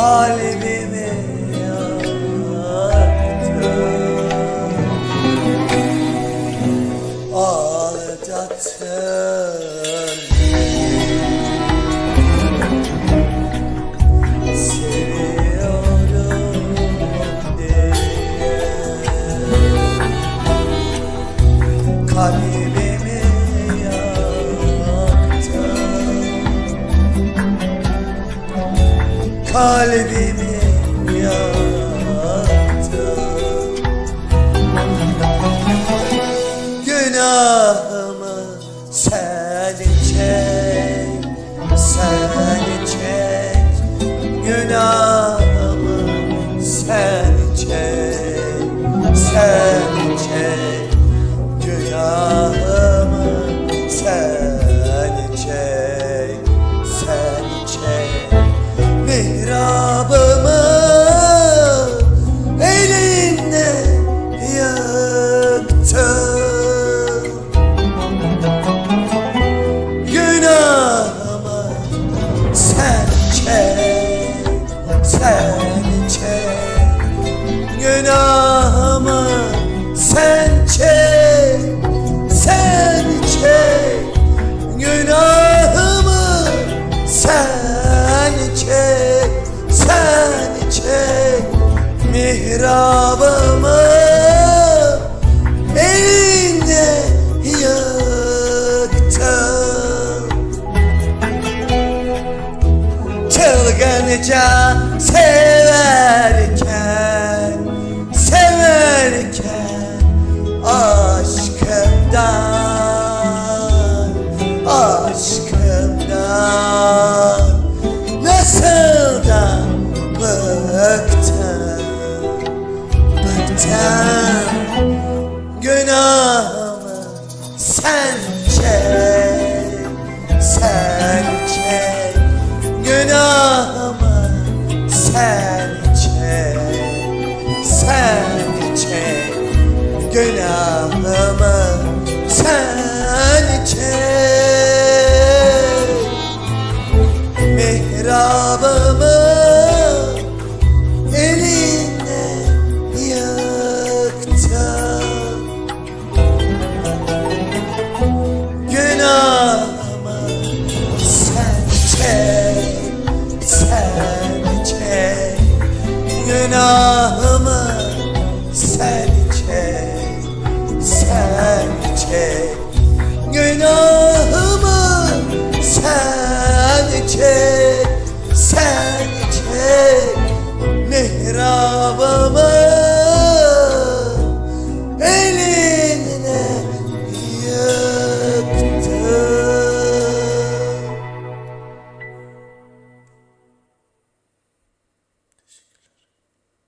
halimi Kalbimi yaktın Günahımı sen çek Sen çek. Günahımı Mihrabımı elinde yaktın Çılgınca severken Severken aşkımdan Aşkımdan Nasıl da bıktım Günahımı sen çek Sen çek. Günahımı sen çek Sen çek. Günahımı sen